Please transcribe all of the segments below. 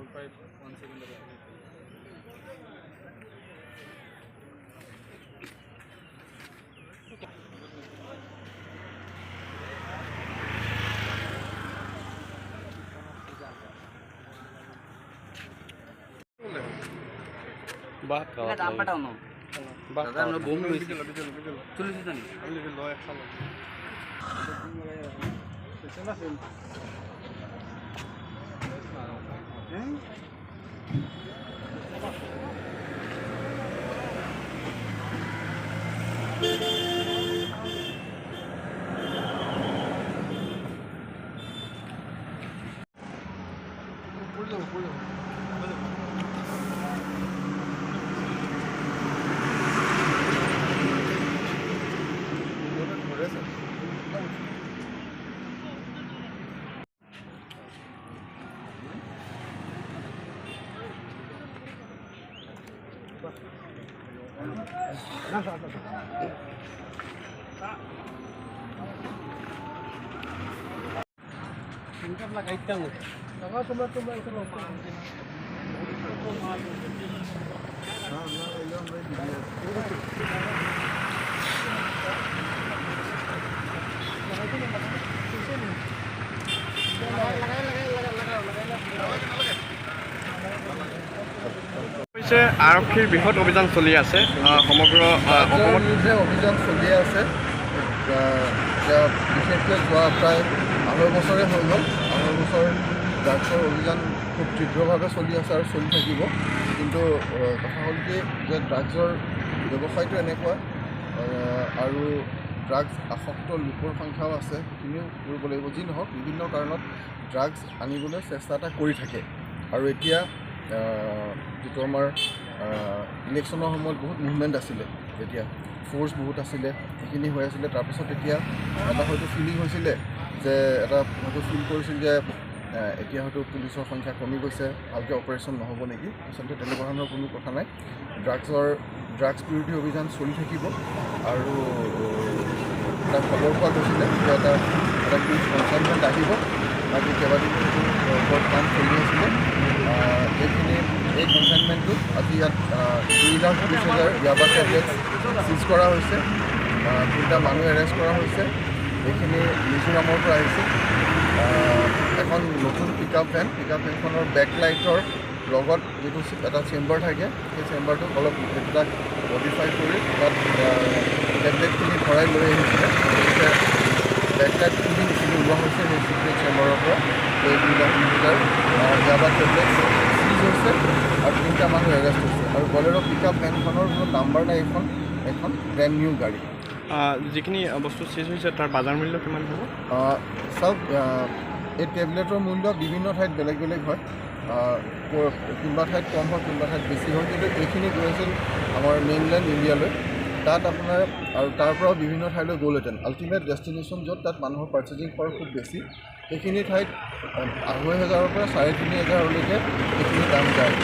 Four five one seven বাহ এটা দাম পাঠাও না বাহ দাদা, আমরা লইছি। বিকেল लगाइताम लगा तुम्हें तुम्हें करो हां ना इलाम में হৈছে আৰক্ষীৰ বৃহৎ অভিযান চলি আছে সমগ্ৰ অসমত। বিৰুদ্ধে অভিযান চলি আছে বিশেষকৈ যোৱা প্ৰায় আঢ়ৈ বছৰে হৈ গ'ল। আঢ়ৈ বছৰ ড্ৰাগছৰ অভিযান খুব তীব্ৰভাৱে চলি আছে আৰু চলি থাকিব। কিন্তু কথা হ'ল কি যে ড্ৰাগছৰ ব্যৱসায়টো এনেকুৱা আৰু ড্ৰাগছ আসক্ত লোকৰ সংখ্যাও আছে সেইখিনিও কৰিব লাগিব। যি নহওক বিভিন্ন কাৰণত ড্ৰাগছ আনিবলৈ চেষ্টা এটা কৰি থাকে। আৰু এতিয়া যিটো আমাৰ ইলেকশ্যনৰ সময়ত বহুত মুভমেণ্ট আছিলে তেতিয়া ফ'ৰ্চ বহুত আছিলে সেইখিনি হৈ আছিলে। তাৰপিছত এতিয়া এটা হয়তো ফিলিং হৈছিলে যে এটা হয়তো ফিল কৰিছিল যে এতিয়া হয়তো পুলিচৰ সংখ্যা কমি গৈছে ভালকৈ অপাৰেশ্যন নহ'ব নেকি? আচলতে তেনেকুৱা ধৰণৰ কোনো কথা নাই। ড্ৰাগছৰ ড্ৰাগছ বিৰোধী অভিযান চলি থাকিব আৰু এটা খবৰ পোৱা গৈছিলে যে এটা এটা পুলিচ কনচাইনমেণ্ট আহিব। বাকী কেইবাদিনো কাম চলি আছিলে। আহ, এইখিনি এই কনচাইনমেণ্টটোত আজি ইয়াত দুই লাখ বিছ হাজাৰ ইয়াবা টেবলেট চিজ কৰা হৈছে। তিনিটা মানুহ এৰেষ্ট কৰা হৈছে। এইখিনি মিজোৰামৰ পৰা আহিছে। এখন নতুন pick up van pick up ভেনখনৰ back লাইটৰ লগত যিটো এটা চেম্বাৰ থাকে সেই চেম্বাৰটোক অলপ সেইবিলাক মডিফাই কৰি তাত টেবলেটখিনি ভৰাই লৈ আহিছিলে। গতিকে বেক লাইট খুলি যিখিনি ওলোৱা হৈছে সেই চেম্বাৰৰ পৰা। দুই লাখ বিছ ইয়াবা টেবলেট চিজ হৈছে আৰু তিনিটা মানুহ এৰেষ্ট হৈছে আৰু বলেৰ' পিক আপ ভেনখনৰ কোনো নাম্বাৰ নাই এইখন এখন ব্ৰেণ্ড নিউ গাড়ী। যিখিনি বস্তু চিজ হৈছে তাৰ বাজাৰ মূল্য কিমান হ'ব? চাওক এই টেবলেটৰ মূল্য বিভিন্ন ঠাইত বেলেগ বেলেগ হয়। কোনোবা ঠাইত কম হয় কোনোবা ঠাইত বেছি হয়। কিন্তু এইখিনি গৈ আছিল আমাৰ মেইনলেণ্ড ইণ্ডিয়ালৈ তাত আপোনাৰ আৰু তাৰ পৰাও বিভিন্ন ঠাইলৈ গ'লহেঁতেন আল্টিমেট ডেষ্টিনেশ্যন য'ত তাত মানুহৰ পাৰ্চেজিং খৰচ খুব বেছি। সেইখিনি ঠাইত আঢ়ৈ হাজাৰৰ পৰা চাৰে তিনি হাজাৰলৈকে সেইখিনি দাম যায়।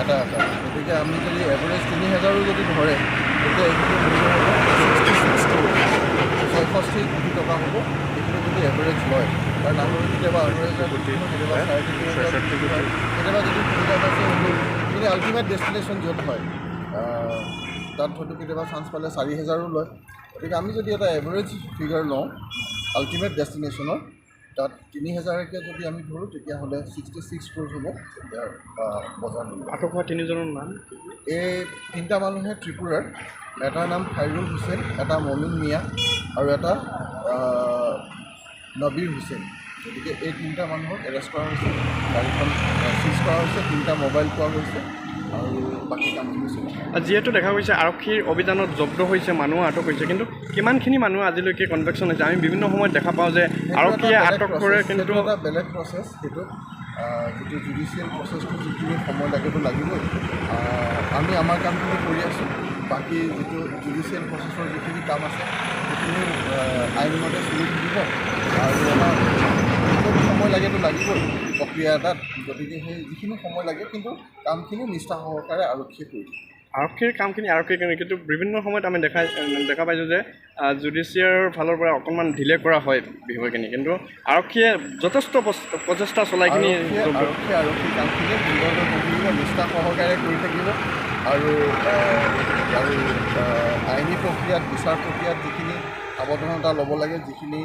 এটা এটা। গতিকে আমি যদি এভাৰেজ তিনি হাজাৰো যদি ধৰে তেতিয়া এইখিনি মূল্য হ'ব ছয়ষষ্ঠি কোটি টকা হ'ব। এইখিনি যদি এভাৰেজ লয় কাৰণ আমাৰ কেতিয়াবা আঢ়ৈ হাজাৰ কোটি কেতিয়াবা চাৰে তিনি হাজাৰ কেতিয়াবা যদি সুবিধা পাইছে কিন্তু আল্টিমেট ডেষ্টিনেশ্যন য'ত হয় তাত হয়তো কেতিয়াবা চান্স পালে চাৰি হাজাৰো লয়। গতিকে আমি যদি এটা এভাৰেজ ফিগাৰ লওঁ আল্টিমেট ডেষ্টিনেশ্যনৰ তাত তিনি হাজাৰকৈ যদি আমি ধৰোঁ তেতিয়াহ'লে ছিক্সটি ছিক্স ক্ৰ'ৰ্ছ হ'ব ইয়াৰ বজাৰ মূল্য। আটক হোৱা তিনিজনৰ নাম? এই তিনিটা মানুহে ত্ৰিপুৰাৰ এটাৰ নাম খাইৰুল হুছেইন এটা মমিন মিয়া আৰু এটা নবীৰ হুছেইন। গতিকে এই তিনিটা মানুহক এৰেষ্ট কৰা হৈছে গাড়ীখন চিজ কৰা হৈছে তিনিটা মোবাইল পোৱা গৈছে যিহেতু দেখা গৈছে আৰক্ষীৰ অভিযানত জব্দ হৈছে মানুহ আটক হৈছে। কিন্তু কিমানখিনি মানুহ আজিলৈকে কনভেকশ্যন হৈছে? আমি বিভিন্ন সময়ত দেখা পাওঁ যে আৰক্ষীয়ে আটক কৰে কিন্তু এটা বেলেগ প্ৰচেছ সেইটো যিটো জুডিচিয়েল প্ৰচেছটো যিখিনি সময় লাগেতো লাগিবই। আমি আমাৰ কামখিনি কৰি আছোঁ। বাকী যিটো জুডিচিয়েল প্ৰচেছৰ যিখিনি কাম আছে সেইখিনি আইনমতে চলি থাকিব। আৰু আমাৰ সময় লাগেতো লাগিবই প্ৰক্ৰিয়া এটাত। গতিকে সেই যিখিনি সময় লাগে কিন্তু কামখিনি নিষ্ঠা সহকাৰে আৰক্ষীয়ে কৰি আৰক্ষীৰ কামখিনি আৰক্ষীৰ কাৰণে কিন্তু বিভিন্ন সময়ত আমি দেখা দেখা পাইছোঁ যে জুডিচিয়াৰ ফালৰ পৰা অকণমান ঢিলে কৰা হয় বিষয়খিনি। কিন্তু আৰক্ষীয়ে যথেষ্ট প্ৰচ- প্ৰচেষ্টা চলাই কিনি আৰক্ষীয়ে আৰক্ষী আৰক্ষী কামখিনি সুন্দৰকৈ থাকিব নিষ্ঠা সহকাৰে কৰি থাকিব। আৰু আৰু আইনী প্ৰক্ৰিয়াত বিচাৰ প্ৰক্ৰিয়াত যিখিনি সাৱধানতা ল'ব লাগে যিখিনি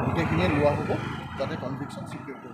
গোটেইখিনিয়ে লোৱা হ'ব যাতে কনভিকশ্যন চিকিউৰ